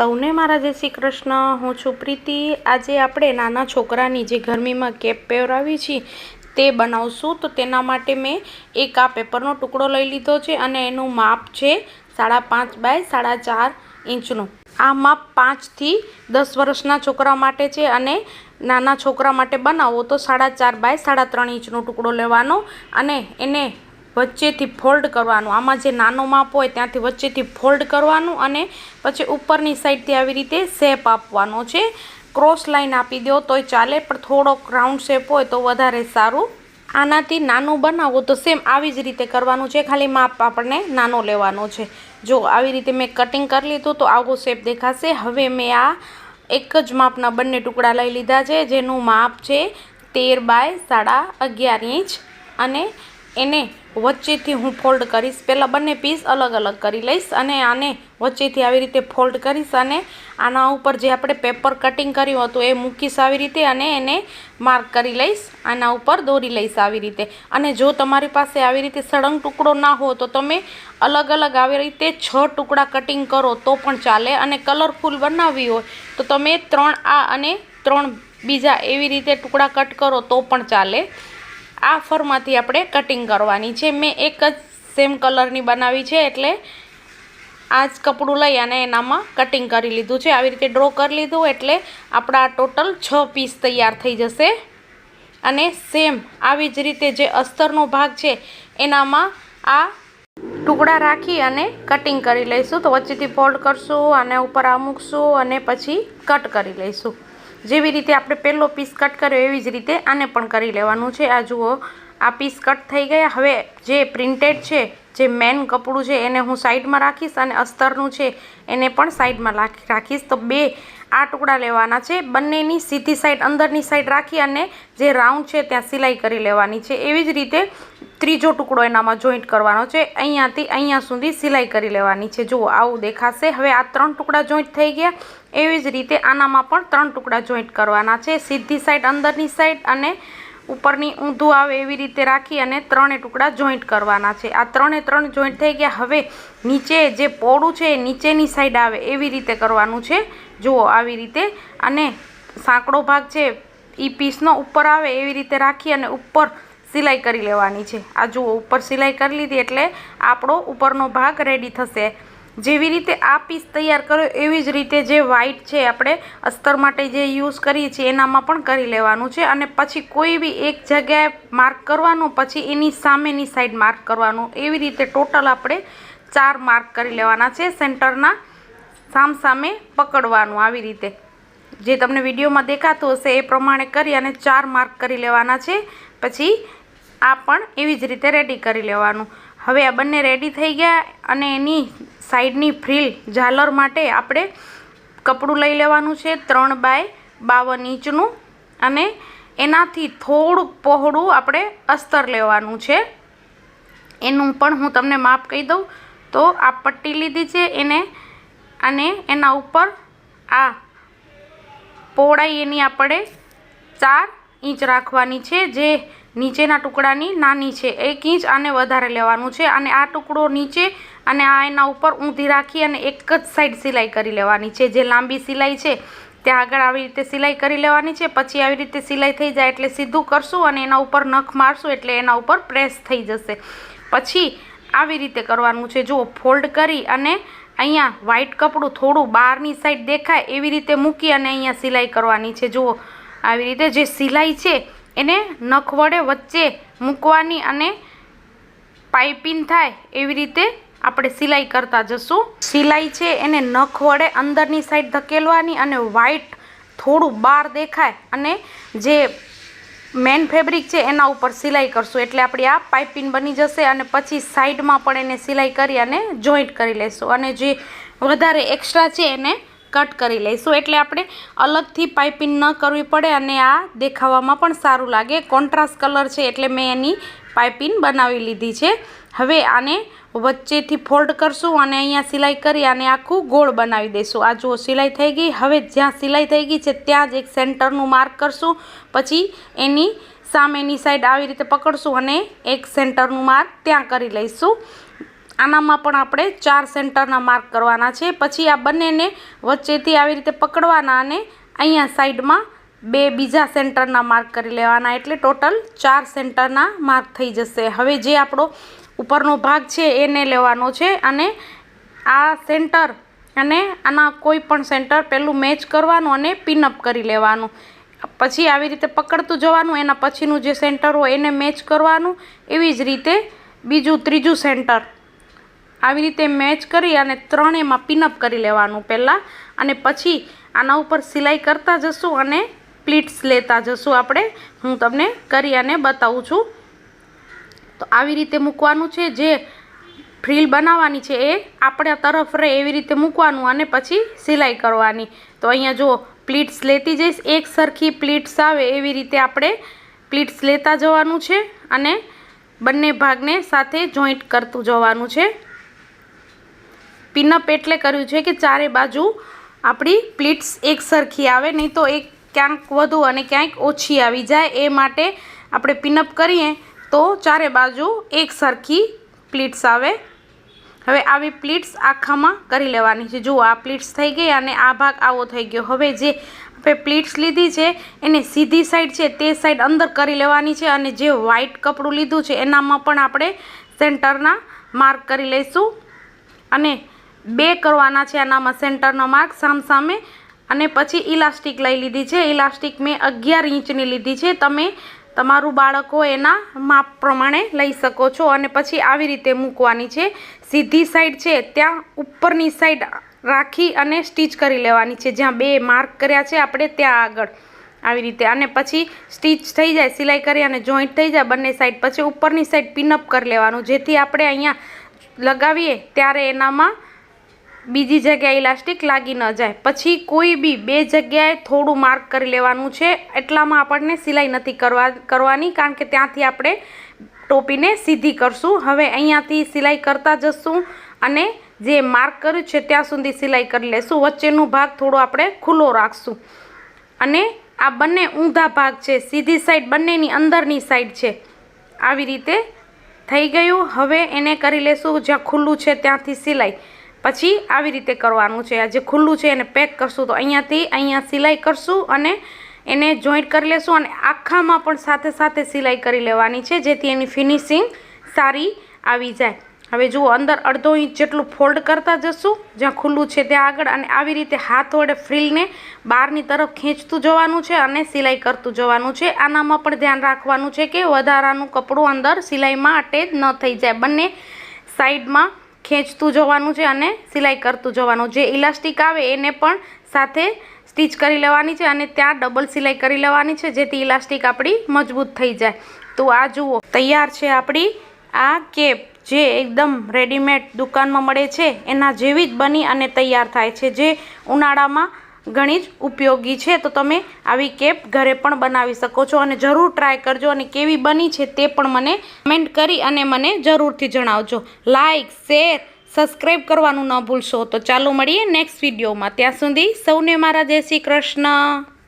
સૌને મારા જય શ્રી કૃષ્ણ. હું છું પ્રીતિ. આજે આપણે નાના છોકરાની જે ગરમીમાં કેપ પહેરાવી છીએ તે બનાવશું. તો તેના માટે મેં એક આ પેપરનો ટુકડો લઈ લીધો છે અને એનું માપ છે સાડા પાંચ બાય સાડા ચાર ઇંચનું. આ માપ પાંચથી દસ વર્ષના છોકરા માટે છે અને નાના છોકરા માટે બનાવો તો સાડા ચાર બાય સાડા ત્રણ ઇંચનો ટુકડો લેવાનો અને એને વચ્ચેથી ફોલ્ડ કરવાનું. આમાં જે નાનો માપ હોય ત્યાંથી વચ્ચેથી ફોલ્ડ કરવાનું અને પછી ઉપરની સાઈડથી આવી રીતે શેપ આપવાનો છે. ક્રોસ લાઇન આપી દો તોય ચાલે, પણ થોડોક રાઉન્ડ શેપ હોય તો વધારે સારું. આનાથી નાનું બનાવો તો સેમ આવી જ રીતે કરવાનું છે, ખાલી માપ આપણને નાનો લેવાનો છે. જો આવી રીતે મેં કટિંગ કરી લીધું તો આવો શેપ દેખાશે. હવે મેં આ એક જ માપના બંને ટુકડા લઈ લીધા છે, જેનું માપ છે તેર બાય સાડા અગિયાર ઇંચ અને એને વચ્ચેથી હું ફોલ્ડ કરીશ. પહેલાં બંને પીસ અલગ અલગ કરી લઈશ અને આને વચ્ચેથી આવી રીતે ફોલ્ડ કરીશ અને આના ઉપર જે આપણે પેપર કટિંગ કર્યું હતું એ મૂકીશ આવી રીતે અને એને માર્ક કરી લઈશ. આના ઉપર દોરી લઈશ આવી રીતે. અને જો તમારી પાસે આવી રીતે સળંગ ટુકડો ના હો તો તમે અલગ અલગ આવી રીતે છ ટુકડા કટિંગ કરો તો પણ ચાલે. અને કલરફુલ બનાવવી હોય તો તમે ત્રણ આ અને ત્રણ બીજા એવી રીતે ટુકડા કટ કરો તો પણ ચાલે. આ ફરમાંથી આપણે કટિંગ કરવાની છે. મેં એક જ સેમ કલરની બનાવી છે એટલે આ જ કપડું લઈ અને એનામાં કટિંગ કરી લીધું છે. આવી રીતે ડ્રો કરી લીધું એટલે આપણા ટોટલ છ પીસ તૈયાર થઈ જશે. અને સેમ આવી જ રીતે જે અસ્તરનો ભાગ છે, એનામાં આ ટુકડા રાખી અને કટિંગ કરી લઈશું. તો વચ્ચેથી ફોલ્ડ કરશું અને ઉપર આ મૂકશું અને પછી કટ કરી લઈશું. જેવી રીતે આપણે પહેલો પીસ કટ કર્યો એવી જ રીતે આને પણ કરી લેવાનું છે. આ જુઓ, આ પીસ કટ થઈ ગયા. હવે જે પ્રિન્ટેડ છે, જે મેન કપડું છે, એને હું સાઈડમાં રાખીશ અને અસ્તરનું છે, એને પણ સાઈડમાં રાખીશ. તો બે આ ટુકડા લેવાના છે. બંનેની સીધી સાઈડ અંદરની સાઈડ રાખી અને જે રાઉન્ડ છે ત્યાં સિલાઈ કરી લેવાની છે. એવી જ રીતે ત્રીજો ટુકડો એનામાં જોઈન્ટ કરવાનો છે. અહીંયાથી અહીંયા સુધી સિલાઈ કરી લેવાની છે. જુઓ, આવું દેખાશે. હવે આ ત્રણ ટુકડા જોઈન્ટ થઈ ગયા. એવી જ રીતે આનામાં પણ ત્રણ ટુકડા જોઈન્ટ કરવાના છે. સીધી સાઈડ અંદરની સાઈડ અને ઉપરની ઊંધું આવે એવી રીતે રાખી અને ત્રણે ટુકડા જોઈન્ટ કરવાના છે. આ ત્રણે ત્રણ જોઈન્ટ થઈ ગયા. હવે નીચે જે પોળું છે એ નીચેની સાઈડ આવે એવી રીતે કરવાનું છે. જુઓ આવી રીતે. અને સાંકડો ભાગ છે એ પીસનો ઉપર આવે એવી રીતે રાખી અને ઉપર સિલાઈ કરી લેવાની છે. આ જુઓ, ઉપર સિલાઈ કરી લીધી એટલે આપણો ઉપરનો ભાગ રેડી થશે. જેવી રીતે આ પીસ તૈયાર કરો એવી જ રીતે જે વ્હાઈટ છે આપણે અસ્તર માટે જે યુઝ કરીએ છીએ, એનામાં પણ કરી લેવાનું છે. અને પછી કોઈ બી એક જગ્યાએ માર્ક કરવાનું, પછી એની સામેની સાઈડ માર્ક કરવાનું. એવી રીતે ટોટલ આપણે ચાર માર્ક કરી લેવાના છે સેન્ટરના સામ સામે પકડવાનું આવી રીતે. જે તમને વિડીયોમાં દેખાતું હશે એ પ્રમાણે કરી અને ચાર માર્ક કરી લેવાના છે. પછી આ પણ એવી જ રીતે રેડી કરી લેવાનું. હવે આ બંને રેડી થઈ ગયા અને એની સાઈડની ફ્રિલ ઝાલર માટે આપણે કપડું લઈ લેવાનું છે ત્રણ બાય બાવન ઇંચનું. અને એનાથી થોડુંક પહોળું આપણે અસ્તર લેવાનું છે. એનું પણ હું તમને માપ કહી દઉં. તો આ પટ્ટી લીધી છે એને અને એના ઉપર આ પહોળાઈ એની આપણે ચાર ઇંચ રાખવાની છે. જે નીચેના ટુકડાની નાની છે. એક ઇંચ આને વધારે લેવાનું છે અને આ ટુકડો નીચે અને આ એના ઉપર ઊંધી રાખી અને એક જ સાઈડ સિલાઈ કરી લેવાની છે. જે લાંબી સિલાઈ છે, ત્યાં આગળ આવી રીતે સિલાઈ કરી લેવાની છે. પછી આવી રીતે સિલાઈ થઈ જાય એટલે સીધું કરશું અને એના ઉપર નખ મારશું એટલે એના ઉપર પ્રેસ થઈ જશે. પછી આવી રીતે કરવાનું છે. જુઓ ફોલ્ડ કરી અને અહીંયા વ્હાઈટ કપડું થોડું બહારની સાઈડ દેખાય એવી રીતે મૂકી અને અહીંયા સિલાઈ કરવાની છે. જુઓ, આવી રીતે જે સિલાઈ છે એને નખ વડે વચ્ચે મૂકવાની અને પાઇપિંગ થાય એવી રીતે આપણે સિલાઈ કરતા જશું. સિલાઈ છે એને નખ વડે અંદરની સાઈડ ધકેલવાની અને વ્હાઈટ થોડું બહાર દેખાય અને જે મેન ફેબ્રિક છે એના ઉપર સિલાઈ કરશું. એટલે આપણી આ પાઇપિંગ બની જશે અને પછી સાઈડમાં પણ એને સિલાઈ કરી અને જોઈન્ટ કરી લઈશું અને જે વધારે એક્સ્ટ્રા છે એને કટ કરી લઈશું. એટલે આપણે અલગથી પાઇપિંગ ન કરવી પડે અને આ દેખાવામાં પણ સારું લાગે. કોન્ટ્રાસ્ટ કલર છે એટલે મેં એની પાઇપિંગ બનાવી લીધી છે. હવે આને વચ્ચેથી ફોલ્ડ કરશું અને અહીંયા સિલાઈ કરી અને આખું ગોળ બનાવી દઈશું. આ જુઓ, સિલાઈ થઈ ગઈ. હવે જ્યાં સિલાઈ થઈ ગઈ છે ત્યાં જ એક સેન્ટરનું માર્ક કરશું. પછી એની સામેની સાઈડ આવી રીતે પકડશું અને એક સેન્ટરનું માર્ક ત્યાં કરી લઈશું. આનામાં પણ આપણે ચાર સેન્ટરના માર્ક કરવાના છે. પછી આ બંનેને વચ્ચેથી આવી રીતે પકડવાના અને અહીંયા સાઈડમાં બે બીજા સેન્ટરના માર્ક કરી લેવાના. એટલે ટોટલ ચાર સેન્ટરના માર્ક થઈ જશે. હવે જે આપણો ઉપરનો ભાગ છે એને લેવાનો છે અને આ સેન્ટર અને આના કોઈ પણ સેન્ટર પહેલું મેચ કરવાનું અને પિનઅપ કરી લેવાનું. પછી આવી રીતે પકડતું જવાનું, એના પછીનું જે સેન્ટર હોય એને મેચ કરવાનું. એવી જ રીતે બીજું ત્રીજું સેન્ટર આવી રીતે મેચ કરી અને ત્રણેયમાં પિનઅપ કરી લેવાનું પહેલાં. અને પછી આના ઉપર સિલાઈ કરતા જશું અને પ્લીટ્સ લેતા જશું આપણે. હું તમને કરી અને બતાવું છું. તો આવી રીતે મૂકવાનું છે. જે ફ્રીલ બનાવવાની છે એ આપણા તરફ રહે એવી રીતે મૂકવાનું અને પછી સિલાઈ કરવાની. તો અહીંયા જો પ્લીટ્સ લેતી જઈશ, એક સરખી પ્લીટ્સ આવે એવી રીતે આપણે પ્લીટ્સ લેતા જવાનું છે અને બંને ભાગને સાથે જોઈન્ટ કરતું જવાનું છે. પિનઅપ એટલે કર્યું છે કે ચારે બાજુ આપણી પ્લીટ્સ એક સરખી આવે, નહીં તો એક ક્યાંક વધુ અને ક્યાંક ઓછી આવી જાય. એ માટે આપણે પિનઅપ કરીએ તો ચારે બાજુ એક સરખી પ્લીટ્સ આવે. હવે આવી પ્લીટ્સ આખામાં કરી લેવાની છે. જુઓ, આ પ્લીટ્સ થઈ ગઈ અને આ ભાગ આવો થઈ ગયો. હવે જે આપણે પ્લીટ્સ લીધી છે, એને સીધી સાઈડ છે, તે સાઈડ અંદર કરી લેવાની છે અને જે વ્હાઈટ કપડું લીધું છે, એનામાં પણ આપણે સેન્ટરના માર્ક કરી લઈશું. અને બે કરવાના છે. આનામાં સેન્ટરનો માર્ક સામસામે અને પછી ઇલાસ્ટિક લઈ લીધી છે. ઇલાસ્ટિક મેં અગિયાર ઇંચની લીધી છે. તમે તમારું બાળકો એના માપ પ્રમાણે લઈ શકો છો અને પછી આવી રીતે મૂકવાની છે. સીધી સાઈડ છે, ત્યાં ઉપરની સાઈડ રાખી અને સ્ટીચ કરી લેવાની છે. જ્યાં બે માર્ક કર્યા છે, આપણે ત્યાં આગળ. આવી રીતે. અને પછી સ્ટીચ થઈ જાય, સિલાઈ કરી અને જોઈન્ટ થઈ જાય બંને સાઈડ. પછી ઉપરની સાઈડ પિનઅપ કરી લેવાનું. જેથી આપણે અહીંયા લગાવીએ, ત્યારે એનામાં બીજી જગ્યાએ ઇલાસ્ટિક લાગી ન જાય. પછી કોઈ બી બે જગ્યાએ થોડું માર્ક કરી લેવાનું છે. એટલામાં આપણને સિલાઈ નથી કરવા, કરવાની, કારણ કે ત્યાંથી આપણે ટોપીને સીધી કરશું. હવે અહીંયાથી સિલાઈ કરતા જશું અને જે માર્ક કર્યું છે ત્યાં સુધી સિલાઈ કરી લેશું. વચ્ચેનો ભાગ થોડો આપણે ખુલ્લો રાખશું. અને આ બંને ઊંધા ભાગ છે. સીધી સાઈડ બંનેની અંદરની સાઈડ છે. આવી રીતે થઈ ગયું. હવે એને કરી લેશું. જ્યાં ખુલ્લું છે ત્યાંથી સિલાઈ. પછી આવી રીતે કરવાનું છે. આ જે ખુલ્લું છે એને પેક કરશું તો અહીંયાથી અહીંયા સિલાઈ કરશું અને એને જોઈન્ટ કરી લેશું અને આખામાં પણ સાથે સાથે સિલાઈ કરી લેવાની છે, જેથી એની ફિનિશિંગ સારી આવી જાય. હવે જુઓ, અંદર અડધો ઇંચ જેટલું ફોલ્ડ કરતા જશું, જ્યાં ખુલ્લું છે ત્યાં આગળ અને આવી રીતે હાથ વડે ફ્રીલને બહારની તરફ ખેંચતું જવાનું છે અને સિલાઈ કરતું જવાનું છે. આનામાં પણ ધ્યાન રાખવાનું છે કે વધારાનું કપડું અંદર સિલાઈમાં અટેચ ન થઈ જાય. બંને સાઈડમાં ખેંચતું જવાનું છે અને સિલાઈ કરતું જવાનું. જે ઇલાસ્ટિક આવે એને પણ સાથે સ્ટીચ કરી લેવાની છે અને ત્યાં ડબલ સિલાઈ કરી લેવાની છે જેથી ઇલાસ્ટિક આપણી મજબૂત થઈ જાય. તો આ જુઓ, તૈયાર છે આપણી આ કેપ જે એકદમ રેડીમેડ દુકાનમાં મળે છે. એના જેવી જ બની અને તૈયાર થાય છે. જે ઉનાળામાં ઘણી જ ઉપયોગી છે. તો તમે આવી કેપ ઘરે પણ બનાવી શકો છો અને જરૂર ટ્રાય કરજો અને કેવી બની છે તે પણ મને કમેન્ટ કરી અને મને જરૂરથી જણાવજો. લાઇક શેર સબસ્ક્રાઈબ કરવાનું ન ભૂલશો. તો ચાલો મળીએ નેક્સ્ટ વિડીયોમાં ત્યાં સુધી સૌને મારા જય શ્રી કૃષ્ણ.